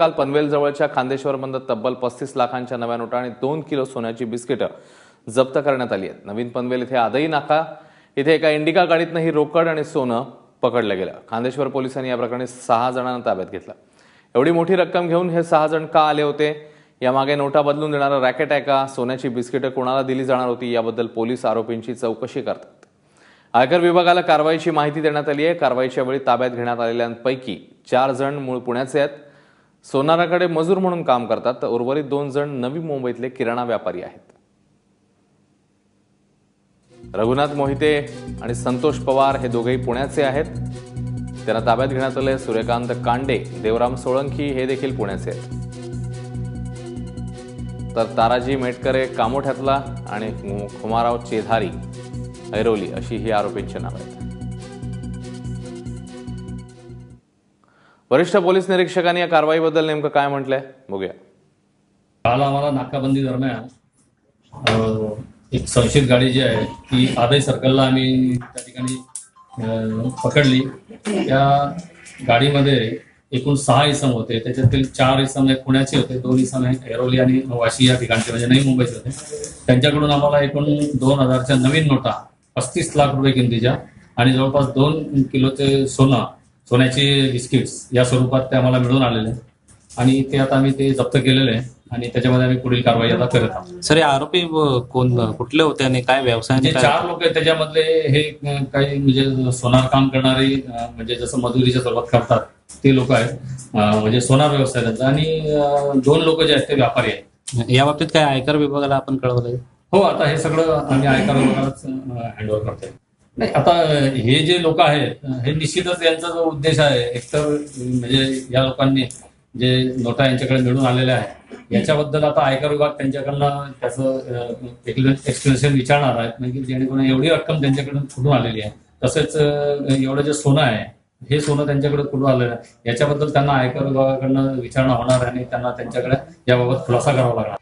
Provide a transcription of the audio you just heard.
काल पनवेल जवळच्या खांदेश्वर बंद तब्बल पस्तीस लाखांच्या नव्या नोटा आणि दोन किलो सोन्याची बिस्किटं जप्त करण्यात आली आहेत. नवीन पनवेल इथे आदई नाका. इथे एका इंडिका गाडीतनं ही रोकड आणि सोनं पकडलं गेलं. खांदेश्वर पोलिसांनी या प्रकरणी सहा जणांना ताब्यात घेतलं. एवढी मोठी रक्कम घेऊन हे सहा जण का आले होते? यामागे नोटा बदलून देणारं रॅकेट आहे का? सोन्याची बिस्किटं कोणाला दिली जाणार होती? याबद्दल पोलीस आरोपींची चौकशी करतात. आयकर विभागाला कारवाईची माहिती देण्यात आली आहे. कारवाईच्या वेळी ताब्यात घेण्यात आलेल्यांपैकी चार जण मूळ पुण्याचे आहेत. सोनाराकडे मजूर म्हणून काम करतात तर उर्वरित दोन जण नवी मुंबईतले किराणा व्यापारी आहेत. रघुनाथ मोहिते आणि संतोष पवार हे दोघेही पुण्याचे आहेत. त्यांना ताब्यात घेण्यात आले सूर्यकांत कांडे देवराम सोळंकी हे देखील पुण्याचे आहेत. तर ताराजी मेटकरे कामोठ्यातला आणि खुमाराव चेधारी ऐरोली अशी ही आरोपींची नाव आहेत. वरिष्ठ पोलीस निरीक्षकांनी या कारवाईबद्दल नेमकं काय म्हटलंय? बघूया. काल आम्हाला नाकाबंदी दरम्यान एक संशयित गाडी जी आहे ती आदय सर्कलला आम्ही त्या ठिकाणी पकडली. त्या गाडीमध्ये एकूण सहा इसम होते. त्याच्यातील चार इसम हे पुण्याचे होते दोन इसम हे ऐरोली आणि वाशी या ठिकाणचे म्हणजे नवी मुंबईचे होते. त्यांच्याकडून आम्हाला एकूण दोन हजारच्या नवीन नोटा पस्तीस लाख रुपये किमतीच्या आणि जवळपास दोन किलोचे सोनं सोन्याचे बिस्किट्स या स्वरूपात ते आम्हाला मिळून आलेले. आणि ते आता आम्ही ते जप्त केलेले आहे. आणि त्याच्यामध्ये आम्ही पुढील कारवाई आता करत आहोत. सर हे आरोपी व- कोण कुठले होते आणि काय जे काय? चार लोक आहेत त्याच्यामधले हे अं, काही म्हणजे सोनार काम करणारे अं, म्हणजे जसं मजुरीच्या स्वरूपात करतात ते लोक आहेत. अं, म्हणजे सोनार व्यवसाय त्यांचा. आणि अं, दोन लोक जे आहेत ते व्यापारी आहेत. या बाबतीत काय आयकर विभागाला आपण कळवलंय? हो आता हे सगळं आम्ही आयकर विभागालाच हँडओव्हर करतोय. नाही आता हे जे लोक आहेत हे निश्चितच यांचा जो उद्देश आहे एकतर म्हणजे या लोकांनी जे नोटा यांच्याकडे मिळून आलेल्या आहेत याच्याबद्दल आता आयकर विभाग त्यांच्याकडनं त्याचं एक्सप्लेनेशन विचारणार आहेत म्हणजे जेणेकरून एवढी रक्कम त्यांच्याकडून फुटून आलेली आहे. तसेच एवढं जे सोनं आहे हे सोनं त्यांच्याकडे कुठून आलेलं आहे. याच्याबद्दल त्यांना आयकर विभागाकडनं विचारणा होणार आहे आणि त्यांना त्यांच्याकडे याबाबत खुलासा करावा लागणार